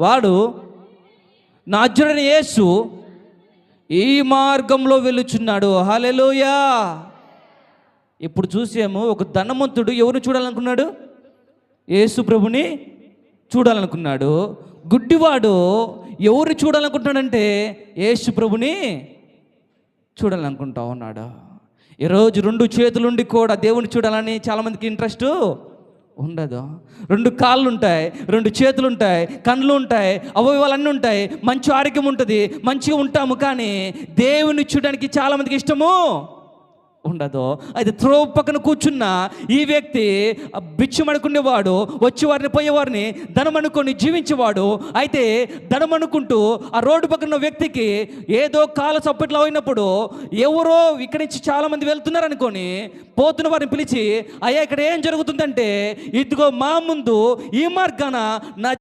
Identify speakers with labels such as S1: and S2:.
S1: వాడు నా యేసు ఈ మార్గంలో వెళ్ళుచున్నాడు హల్లెలూయా. ఇప్పుడు చూసాము ఒక ధనవంతుడు ఎవరు చూడాలనుకున్నాడు? యేసు ప్రభుని చూడాలనుకున్నాడు. గుడ్డివాడు ఎవరిని చూడాలనుకుంటున్నాడంటే యేసు ప్రభుని చూడాలనుకుంటా ఉన్నాడు. ఈరోజు రెండు చేతులుండి కూడా దేవుని చూడాలని చాలామందికి ఇంట్రెస్ట్ ఉండదు. రెండు కాళ్ళు ఉంటాయి రెండు చేతులు ఉంటాయి కళ్ళు ఉంటాయి అవయవాలన్నీ ఉంటాయి. మంచి ఆరోగ్యం ఉంటుంది మంచిగా ఉంటాము కానీ దేవుని చూడడానికి చాలామందికి ఇష్టము. ఉండదు? అయితే త్రో పక్కన కూర్చున్న ఈ వ్యక్తి బిచ్చం అనుకునేవాడు వచ్చి వారిని పోయేవారిని ధనం అనుకొని జీవించేవాడు. అయితే ధనం అనుకుంటూ ఆ రోడ్డు పక్కన ఉన్న వ్యక్తికి ఏదో కాల చప్పట్లో అయినప్పుడు ఎవరో ఇక్కడి నుంచి చాలామంది వెళ్తున్నారు అనుకొని పోతున్న వారిని పిలిచి అయ్యా ఇక్కడ ఏం జరుగుతుందంటే ఇదిగో మా ముందు ఈ మార్గాన నా